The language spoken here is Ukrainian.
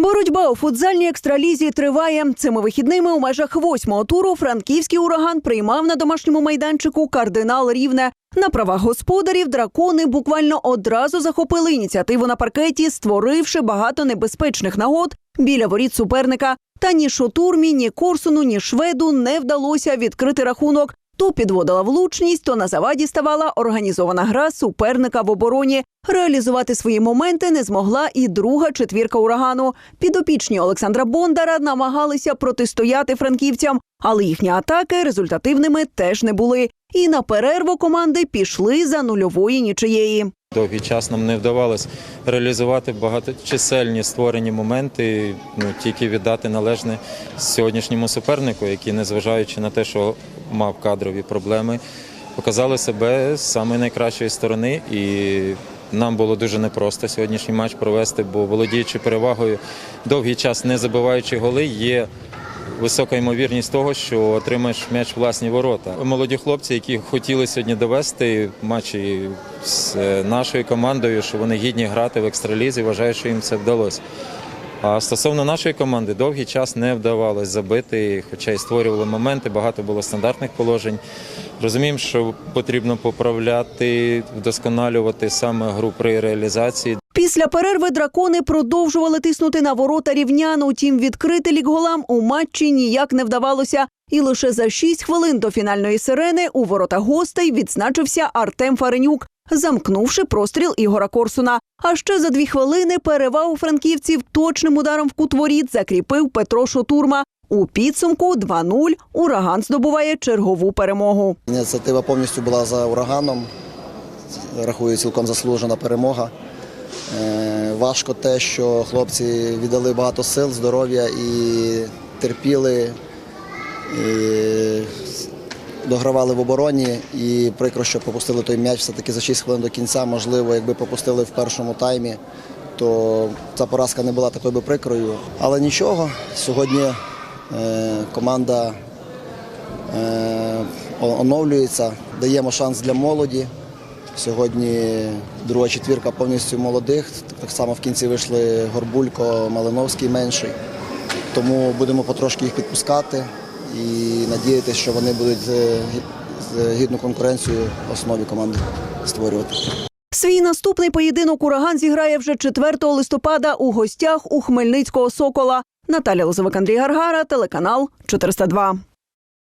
Боротьба у футзальній екстралізі триває. Цими вихідними у межах восьмого туру франківський ураган приймав на домашньому майданчику кардинал Рівне. На правах господарів дракони буквально одразу захопили ініціативу на паркеті, створивши багато небезпечних нагод біля воріт суперника. Та ні Шотурмі, ні Корсуну, ні Шведу не вдалося відкрити рахунок. То підводила влучність, то на заваді ставала організована гра суперника в обороні. Реалізувати свої моменти не змогла і друга четвірка урагану. Підопічні Олександра Бондара намагалися протистояти франківцям, але їхні атаки результативними теж не були. І на перерву команди пішли за нульової нічиєї. Довгий час нам не вдавалось реалізувати багаточисельні створені моменти, ну тільки віддати належне сьогоднішньому супернику, який, незважаючи на те, що мав кадрові проблеми, показали себе з самої найкращої сторони. І нам було дуже непросто сьогоднішній матч провести, бо володіючи перевагою довгий час не забиваючи голи, є висока ймовірність того, що отримаєш м'яч власні ворота. Молоді хлопці, які хотіли сьогодні довести матчі з е, нашою командою, що вони гідні грати в екстралізі, вважаю, що їм це вдалося. А стосовно нашої команди, довгий час не вдавалось забити, хоча й створювали моменти, багато було стандартних положень. Розуміємо, що потрібно поправляти, вдосконалювати саме гру при реалізації. Після перерви дракони продовжували тиснути на ворота рівнян. Утім, відкрити лік голам у матчі ніяк не вдавалося. І лише за 6 хвилин до фінальної сирени у ворота гостей відзначився Артем Фаренюк, замкнувши простріл Ігора Корсуна. А ще за дві хвилини перевагу франківців точним ударом в кут воріт закріпив Петро Шотурма. У підсумку 2-0 ураган здобуває чергову перемогу. Ініціатива повністю була за ураганом. Рахую, цілком заслужена перемога. Е, Важко те, що хлопці віддали багато сил, здоров'я і терпіли, і догравали в обороні. І прикро, що пропустили той м'яч все-таки за 6 хвилин до кінця. Можливо, якби пропустили в першому таймі, то ця поразка не була такою би прикрою. Але нічого, сьогодні е, команда е, оновлюється, даємо шанс для молоді. Сьогодні друга четвірка повністю молодих. Так само в кінці вийшли Горбулько, Малиновський менший. Тому будемо потрошки їх підпускати і надіятися, що вони будуть е, гідну конкуренцію основі команди створювати. Свій наступний поєдинок ураган зіграє вже 4 листопада у гостях у Хмельницького Сокола. Наталя Лозовик, Андрій Гаргара, телеканал 402.